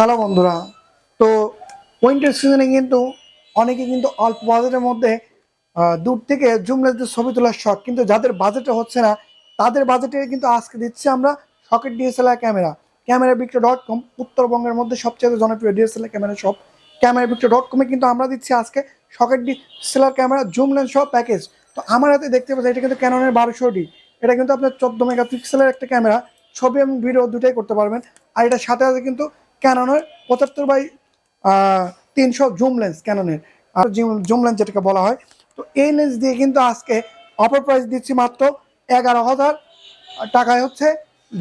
Hello বন্ধুরা, তো winter সিজনে কিন্তু অনেকে কিন্তু অল্প বাজেটের মধ্যে দূর থেকে জুম লেন্সের ছবি তোলার শখ। কিন্তু যাদের বাজেটে হচ্ছে না, তাদের বাজেটে কিন্তু আজকে দিচ্ছি আমরা socket DSLR camera camera Bikroy dot com উত্তরবঙ্গের মধ্যে সবচেয়ে জনপ্রিয় DSLR camera shop camera Bikroy dot কমে কিন্তু আমরা দিচ্ছি আজকে সকেট ডিএসএলআর ক্যামেরা জুম সহ প্যাকেজ তো আমার হাতে দেখতে পাচ্ছি এটা কিন্তু ক্যাননের বারোশো ডি এটা কিন্তু আপনার চোদ্দ মেগাপিক্সেলের একটা ক্যামেরা ছবি এবং ভিডিও দুটাই করতে পারবেন। আর এটার সাথে আছে কিন্তু ক্যাননের পঁচাত্তর বাই তিনশো জুম লেন্স ক্যাননের আর জুম লেন্স যেটাকে বলা হয়। তো এই লেন্স দিয়ে কিন্তু আজকে অফার প্রাইস দিচ্ছি মাত্র এগারো হাজার। টাকায় হচ্ছে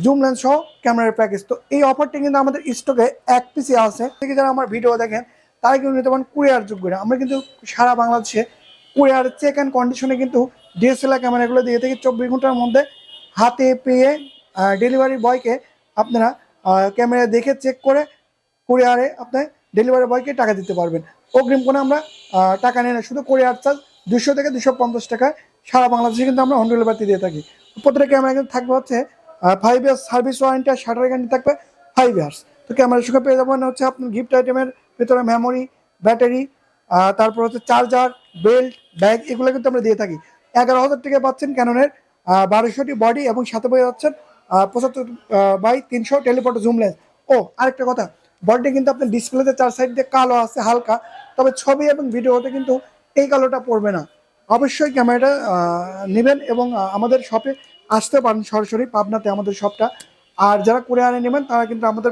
জুম লেন্স সহ ক্যামেরার প্যাকেজ তো এই অফারটি কিন্তু আমাদের স্টকে এক পিসি আছে। থেকে যারা আমার ভিডিও দেখেন, তারা কিন্তু নিতে পারেন কুরিয়ার যোগ্য আমরা কিন্তু সারা বাংলাদেশে কুরিয়ার চেক অ্যান্ড কন্ডিশনে কিন্তু ডিএসএলআর ক্যামেরাগুলো দিয়ে থেকে। চব্বিশ ঘণ্টার মধ্যে হাতে পেয়ে ডেলিভারি বয়কে আপনারা ক্যামেরা দেখে চেক করে কুরিয়ারে আপনার ডেলিভারি বয়কে টাকা দিতে পারবেন। অগ্রিম কোনো আমরা টাকা নেই না, শুধু কুরিয়ার চার্জ দুশো থেকে দুশো পঞ্চাশ টাকায় সারা বাংলাদেশে কিন্তু আমরা হোম ডেলিভারি দিয়ে থাকি। প্রত্যেকটা ক্যামেরা কিন্তু থাকবে হচ্ছে ফাইভ ইয়ার্স সার্ভিস ওয়ারেন্টি আর শাটার গ্যারান্টি থাকবে ফাইভ ইয়ার্স তো ক্যামেরার সঙ্গে পেয়ে যাবেন হচ্ছে আপনার গিফট আইটেমের ভিতরে মেমোরি ব্যাটারি তারপর হচ্ছে চার্জার বেল্ট ব্যাগ এগুলো কিন্তু আমরা দিয়ে থাকি। এগারো হাজার টাকা পাচ্ছেন ক্যাননের বারোশোটি বডি এবং সাথে পেয়ে যাচ্ছেন পঁচাত্তর বাই তিনশো টেলিফটো জুম লেন্স। ও, আরেকটা কথা, বডিটা কিন্তু আপনার ডিসপ্লেতে চার সাইড দিয়ে কালো আছে, হালকা, তবে ছবি এবং ভিডিওতে কিন্তু এই কালোটা পড়বে না। অবশ্যই ক্যামেরাটা নেবেন এবং আমাদের শপে আসতে পারেন সরাসরি, পাবনাতে আমাদের শপটা আর যারা করে আনে নেবেন, তারা কিন্তু আমাদের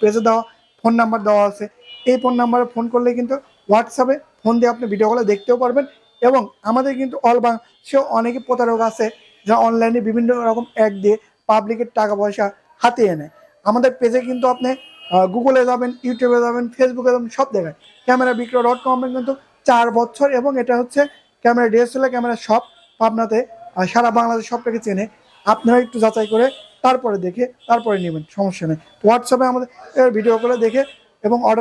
পেজে দেওয়া ফোন নাম্বার দেওয়া আছে। এই ফোন নাম্বারে ফোন করলে কিন্তু হোয়াটসঅ্যাপে ফোন দিয়ে আপনি ভিডিওগুলো দেখতেও পারবেন এবং আমাদের কিন্তু অল বাংলাদেশেও অনেকে প্রতারক আছে যা অনলাইনে বিভিন্ন রকম অ্যাড দিয়ে পাবলিকের টাকা পয়সা হাতিয়ে নেয়। আমাদের পেজে কিন্তু আপনি গুগলে যাবেন ইউটিউবে যাবেন ফেসবুকে যাবেন, সব জায়গায়। ক্যামেরা বিক্রয় ডট কমে কিন্তু চার বছর এবং এটা হচ্ছে ক্যামেরা ডিএসএলআর ক্যামেরা সব পাবনাতে সারা বাংলাদেশ সবটাকে চেনে। আপনারা একটু যাচাই করে তারপরে দেখে, তারপরে নেবেন, সমস্যা নেই। হোয়াটসঅ্যাপে আমাদের ভিডিও করে দেখে এবং অর্ডার